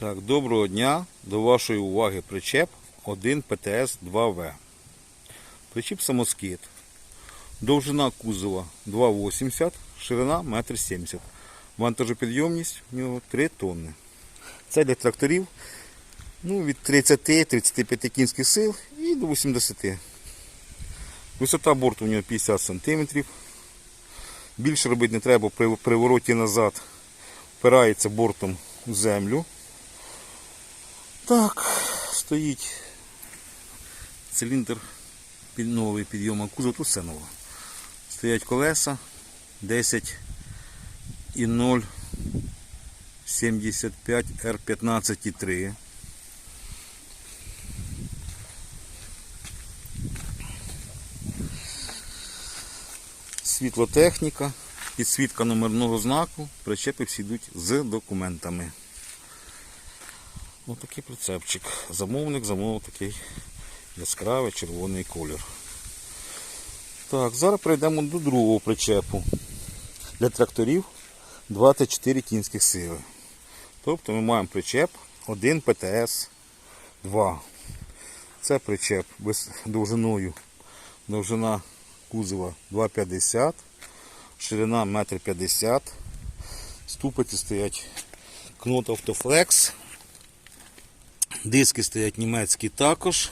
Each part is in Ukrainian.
Так, доброго дня. До вашої уваги причеп 1 ПТС 2В. Причіп самоскид. Довжина кузова 2,80, ширина 1,70 м. Вантажопідйомність в нього 3 тонни. Це для тракторів ну, від 30-35 кінських сил і до 80. Висота борту у нього 50 см. Більше робити не треба при привороті назад. Впирається бортом в землю. Так, стоїть циліндр під новий підйома кузов, тут все нове. Стоять колеса 10 і 0 75 R15 і 3. Світлотехніка, підсвітка номерного знаку, причепи всі йдуть з документами. Ось такий прицепчик. Замовник замовив такий яскравий червоний колір. Так, зараз перейдемо до другого причепу. Для тракторів 24 кінських сили. Тобто ми маємо причеп 1 ПТС 2. Це причеп без довжиною. Довжина кузова 2,50, ширина 1,50 м. Ступиці стоять Knot Autoflex. Диски стоять німецькі також.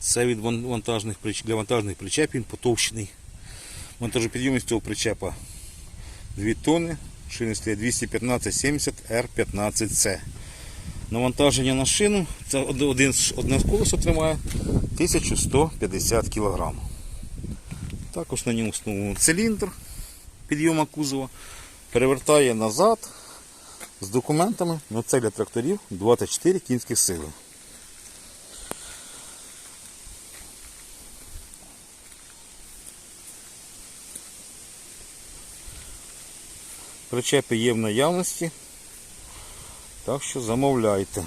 Це від вантажних для вантажних причепів він потовщений. Вантажопідйомність цього причепа 2 тонни, шини стоять 215-70 R15C. Навантаження на шину, це один, одне колесо тримає 1150 кг. Також на ньому встановлений циліндр підйома кузова. Перевертає назад з документами. Ну, це для тракторів 24 кінських сили. Причепи є в наявності. Так що замовляйте.